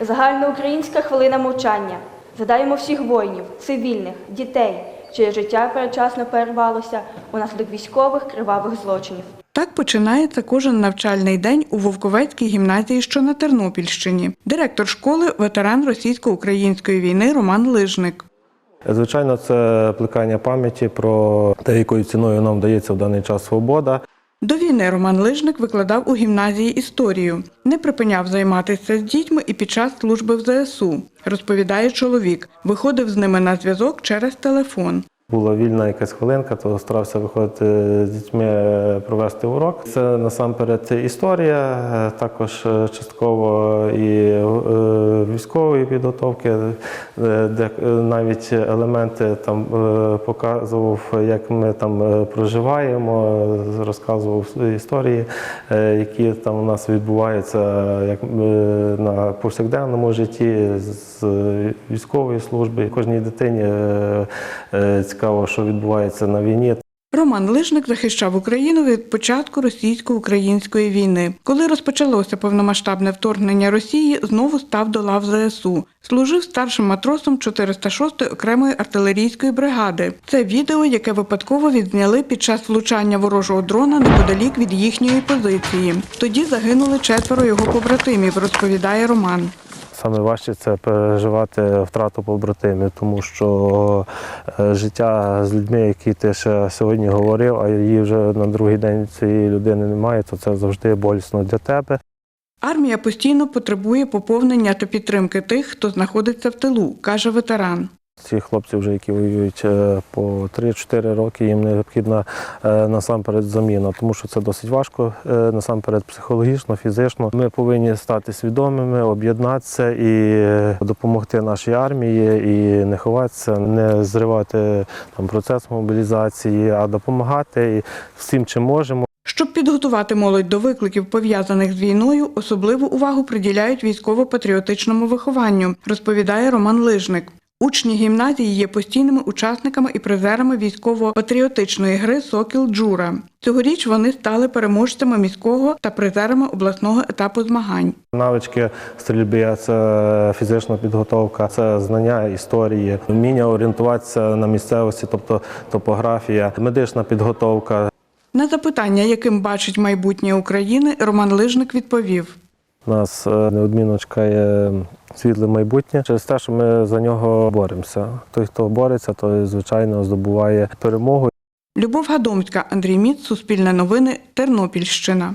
Загальноукраїнська хвилина мовчання. Згадаємо всіх воїнів, цивільних, дітей, чиє життя передчасно перервалося унаслідок військових кривавих злочинів. Так починається кожен навчальний день у Вовковецькій гімназії, що на Тернопільщині. Директор школи ветеран російсько-української війни Роман Лижник. Звичайно, це плекання пам'яті про те, якою ціною нам дається в даний час свобода. До війни Роман Лижник викладав у гімназії історію. Не припиняв займатися з дітьми і під час служби в ЗСУ, розповідає чоловік. Виходив з ними на зв'язок через телефон. Була вільна якась хвилинка, то старався виходити з дітьми е, провести урок. Це насамперед історія, е, також е, частково і військової підготовки, де навіть елементи там показував, як ми там проживаємо, розказував історії, які там у нас відбуваються як на повсякденному житті з військової служби. Кожній дитині цікаво, що відбувається на війні. Роман Лижник захищав Україну від початку російсько-української війни. Коли розпочалося повномасштабне вторгнення Росії, знову став до лав ЗСУ. Служив старшим матросом 406-ї окремої артилерійської бригади. Це відео, яке випадково відзняли під час влучання ворожого дрона неподалік від їхньої позиції. Тоді загинули четверо його побратимів, розповідає Роман. Саме важче це переживати втрату побратимів, тому що е, життя з людьми, які ти ще сьогодні говорив, а її вже на другий день цієї людини немає, то це завжди болісно для тебе. Армія постійно потребує поповнення та підтримки тих, хто знаходиться в тилу, каже ветеран. Ці хлопці, вже які воюють е, по 3-4 роки, їм необхідна е, насамперед заміна, тому що це досить важко, е, насамперед психологічно, фізично. Ми повинні стати свідомими, об'єднатися і допомогти нашій армії, і не ховатися, не зривати там процес мобілізації, а допомагати всім, чим можемо. Щоб підготувати молодь до викликів, пов'язаних з війною, особливу увагу приділяють військово-патріотичному вихованню, розповідає Роман Лижник. Учні гімназії є постійними учасниками і призерами військово-патріотичної гри Сокіл Джура. Цьогоріч вони стали переможцями міського та призерами обласного етапу змагань. Навички стрільби це фізична підготовка, це знання історії, вміння орієнтуватися на місцевості, тобто топографія, медична підготовка. На запитання, яким бачить майбутнє України, Роман Лижник відповів. Нас е, неодмінно чекає світле майбутнє через те, що ми за нього боремося. Той, хто бореться, той звичайно здобуває перемогу. Любов Гадомська, Андрій Міц, Суспільне новини, Тернопільщина.